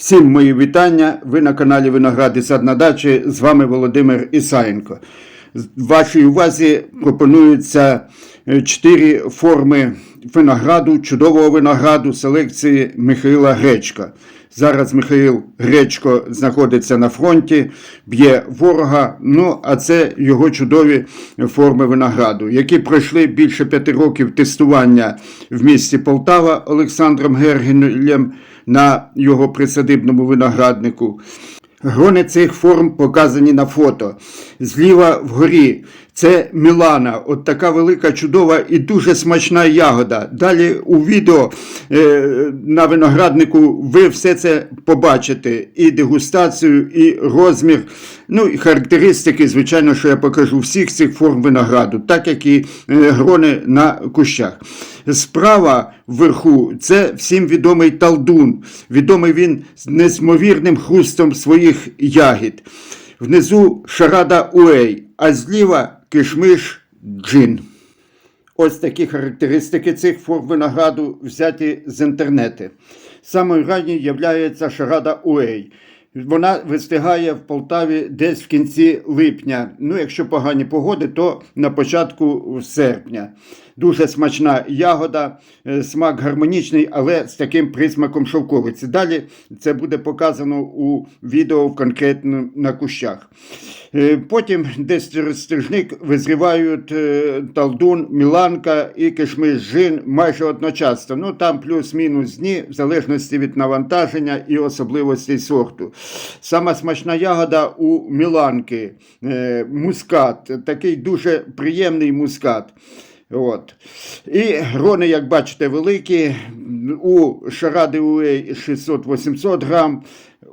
Всім мої вітання. Ви на каналі Виноград і сад на дачі. З вами Володимир Ісаєнко. З- Вашій увазі пропонуються е, чотири форми винограду, чудового винограду селекції Михайла Гречка. Зараз Михаїл Гречко знаходиться на фронті, б'є ворога. Ну, а це його чудові форми винограду, які пройшли більше п'яти років тестування в місті Полтава Олександром Гергелем на його присадибному винограднику. Грони цих форм показані на фото. Зліва вгорі це Мілана, от така велика, чудова і дуже смачна ягода. Далі у відео е, на винограднику ви все це побачите: і дегустацію, і розмір, ну і характеристики, звичайно, що я покажу всіх цих форм винограду, так як і е, грони на кущах. Справа вверху це всім відомий талдун. Відомий він з незмовірним хрустом своїх ягід. Внизу шарада уей, а зліва кишмиш джин. Ось такі характеристики цих форм винограду взяті з інтернету. Самою ранньою є шарада уей. Вона вистигає в Полтаві десь в кінці липня. Ну, якщо погані погоди, то на початку серпня. Дуже смачна ягода, е, смак гармонічний, але з таким присмаком шовковиці. Далі це буде показано у відео в конкретно на кущах. Е, Потім десь через тижник визрівають е, талдун, міланка і кишмиш жин майже одночасно. Ну там плюс-мінус дні, в залежності від навантаження і особливостей сорту. Сама смачна ягода у міланки, е, мускат, такий дуже приємний мускат. От. І грони, як бачите, великі. У Шаради Уей 600-800 грам,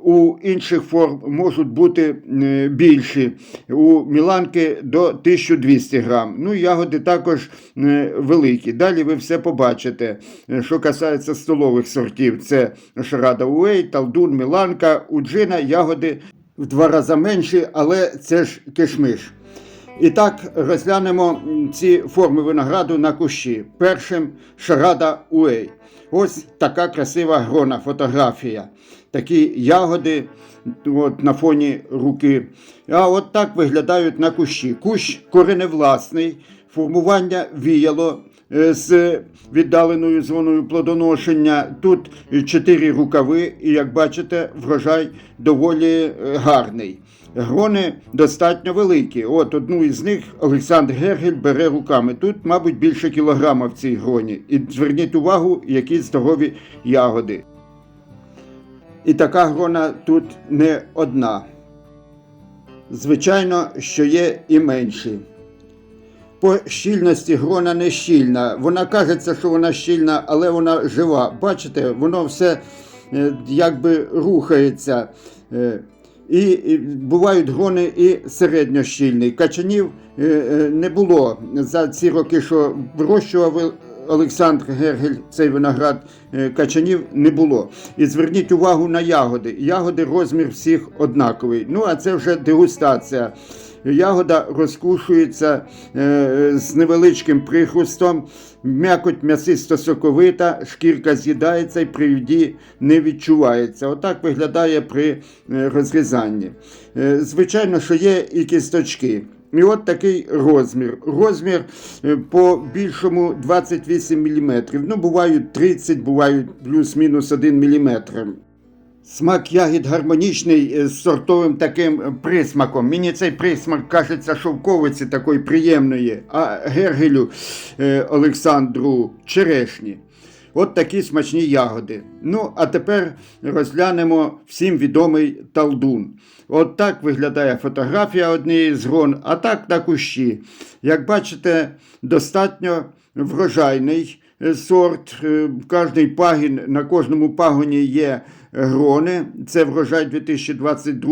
у інших форм можуть бути е, більші. У Міланки до 1200 грам. Ну, ягоди також е, великі. Далі ви все побачите. Що касається столових сортів, це Шарада Уей, Талдун, Міланка, у джина ягоди в два рази менші, але це ж кишмиш. І так розглянемо ці форми винограду на кущі. Першим шарада уей. Ось така красива грона фотографія. Такі ягоди от, на фоні руки. А от так виглядають на кущі. Кущ кореневласний, формування віяло з віддаленою зоною плодоношення. Тут чотири рукави, і як бачите, врожай доволі е, гарний. Грони достатньо великі. От одну із них Олександр Гергель бере руками. Тут, мабуть, більше кілограма в цій гроні. І зверніть увагу, які здорові ягоди. І така грона тут не одна. Звичайно, що є і менші. По щільності грона не щільна. Вона кажеться, що вона щільна, але вона жива. Бачите, воно все е, якби рухається. Е, І, бувають грони і середньощільні. Качанів е, не було за ці роки, що вирощував Олександр Гергель цей виноград качанів не було. І зверніть увагу на ягоди. Ягоди розмір всіх однаковий. Ну а це вже дегустація. Ягода розкушується е, з невеличким прихрустом, м'якоть м'ясисто-соковита, шкірка з'їдається і при їді не відчувається. Отак виглядає при е, розрізанні. Е, звичайно, що є і кісточки. І от такий розмір. Розмір по більшому 28 мм. Ну, бувають 30, бувають плюс-мінус 1 мм. Смак ягід гармонічний е, з сортовим таким е, присмаком. Мені цей присмак кажеться шовковиці такої приємної, а Гергелю е, Олександру черешні. От такі смачні ягоди. Ну, а тепер розглянемо всім відомий талдун. От так виглядає фотографія однієї з грон, а так на кущі. Як бачите, достатньо врожайний сорт. Кожний пагін, на кожному пагоні є грони. Це врожай 2022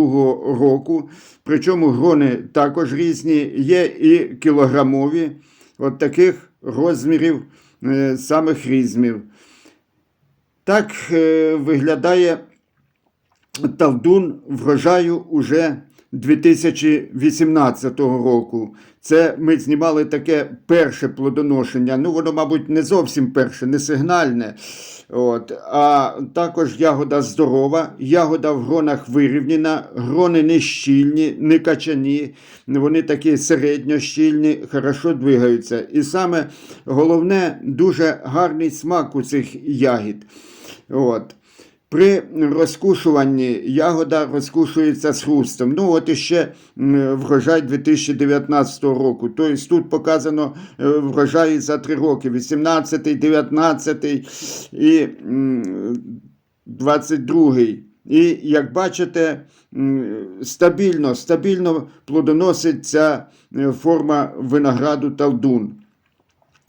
року. Причому грони також різні, є і кілограмові. От таких розмірів, е, самих різмів. Так е, виглядає талдун врожаю уже 2018 року. Це ми знімали таке перше плодоношення. Ну, воно, мабуть, не зовсім перше, не сигнальне. От. А також ягода здорова, ягода в гронах вирівняна, грони не щільні, не качані, вони такі середньощільні, хорошо двигаються. І саме головне, дуже гарний смак у цих ягід. От. При розкушуванні ягода розкушується з хрустом. Ну, от іще врожай 2019 року. Тобто тут показано е, врожаї за три роки: 18, 19 і м, 22. І як бачите, стабільно, стабільно плодоносить ця е, форма винограду талдун.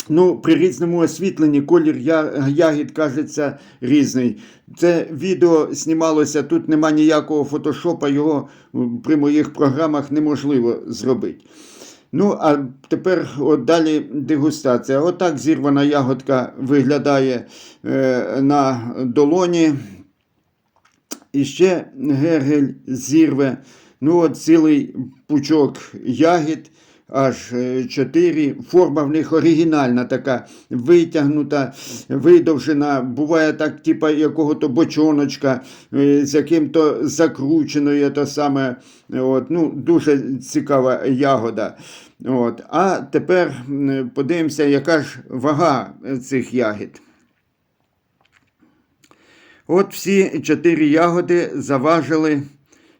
Ну, при різному освітленні колір ягід кажеться різний. Це відео знімалося, тут нема ніякого фотошопа, його при моїх програмах неможливо зробити. Ну, а тепер от далі дегустація. Отак зірвана ягодка виглядає е, на долоні. І ще Гергель зірве. Ну, от цілий пучок ягід, аж е, чотири. Форма в них оригінальна, така витягнута, видовжена. Буває так, типа якого-то бочоночка, е, з яким-то закрученою, то саме. От, ну, дуже цікава ягода. От. А тепер подивимося, яка ж вага цих ягід. От всі чотири ягоди заважили,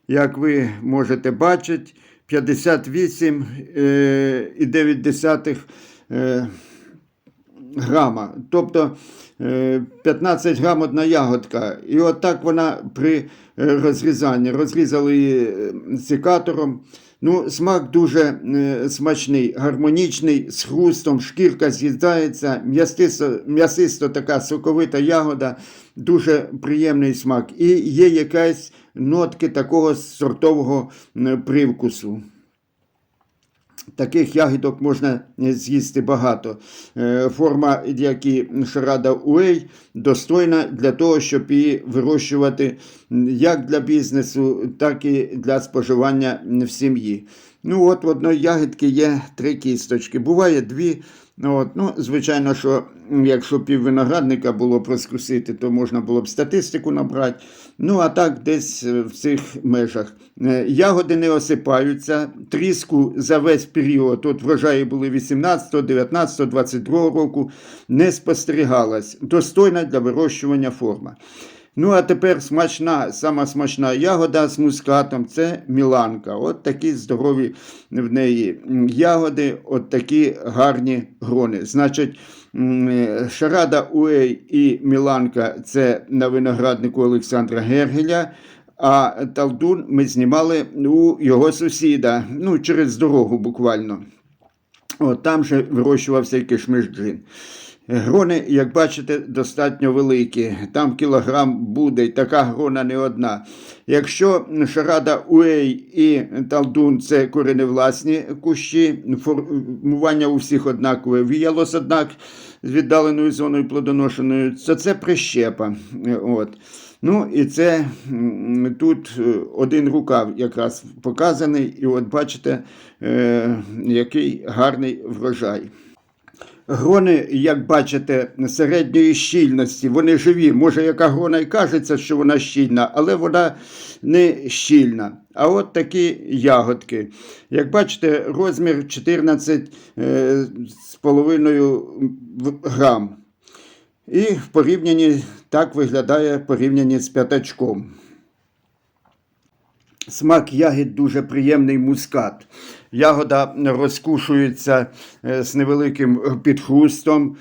як ви можете бачити, 58,9 е, грама. Тобто е, 15 грам одна ягодка. І от так вона при е, розрізанні. Розрізали її е, секатором. Ну, смак дуже е, смачний, гармонічний, з хрустом, шкірка з'їдається, м'ясисто, м'ясисто така соковита ягода, дуже приємний смак. І є якась нотки такого сортового привкусу. Таких ягідок можна е, з'їсти багато. Е, Форма, які шарада Уей, достойна для того, щоб її вирощувати як для бізнесу, так і для споживання в сім'ї. Ну, от в одної ягідки є три кісточки. Буває дві. От, ну, звичайно, що якщо пів виноградника було б розкусити, то можна було б статистику набрати. Ну, а так, десь е, в цих межах. Е, Ягоди не осипаються. Тріску за весь період, от врожаї були 18, 19, 22 року, не спостерігалась. Достойна для вирощування форма. Ну, а тепер смачна, сама смачна ягода з мускатом це Міланка. От такі здорові в неї ягоди, от такі гарні грони. Значить, Шарада Уей і Міланка це на винограднику Олександра Гергеля. А Талдун ми знімали у його сусіда, ну, через дорогу буквально. От, там же вирощувався і кишмиш джин. Грони, як бачите, достатньо великі. Там кілограм буде, і така грона не одна. Якщо шарада Уей і Талдун це кореневласні кущі, формування у всіх однакове, віялос, однак з віддаленою зоною плодоношеною, то це прищепа. От. Ну і це тут е, один рукав якраз показаний, і от бачите, е, який гарний врожай. Грони, як бачите, середньої щільності, вони живі. Може, яка грона і кажеться, що вона щільна, але вона не щільна. А от такі ягодки. Як бачите, розмір 14 е, грам. І в порівнянні так виглядає порівнянні з п'ятачком. Смак ягід дуже приємний мускат. Ягода розкушується е, з невеликим підхрустом.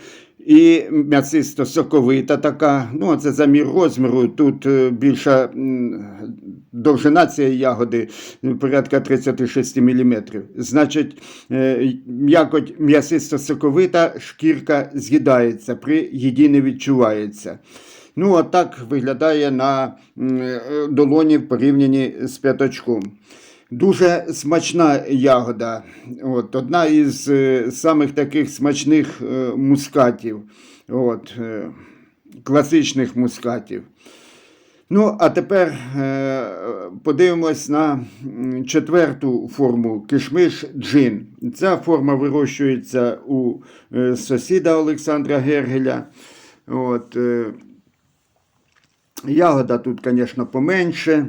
І м'ясисто соковита така. Ну, це за мір розміру. Тут е, більша довжина цієї ягоди е, порядка 36 мм. Значить, е, м'якоть м'ясисто соковита, шкірка з'їдається, при їді не відчувається. Ну, а так виглядає на е, долоні в порівнянні з п'ятачком. Дуже смачна ягода. От, одна із е, самих таких смачних е, мускатів, от, е, класичних мускатів. Ну, а тепер подивимось на четверту форму кишмиш джин. Ця форма вирощується у сусіда Олександра Гергеля. От, ягода тут, звісно, поменше,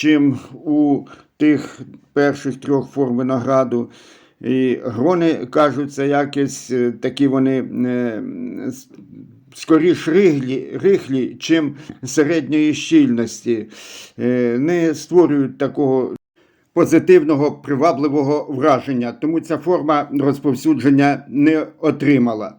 чим у тих перших трьох форм винограду. І грони кажуться якось е, такі вони е, скоріш рихлі, рихлі, чим середньої щільності. Е, Не створюють такого позитивного привабливого враження, тому ця форма розповсюдження не отримала.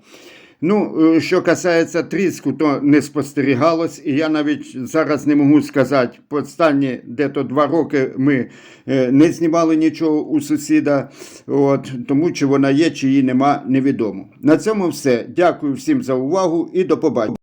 Ну, е, що касається тріску, то не спостерігалось, і я навіть зараз не можу сказати, останні дето два роки ми е, не знімали нічого у сусіда, от, тому чи вона є, чи її нема, невідомо. На цьому все. Дякую всім за увагу і до побачення.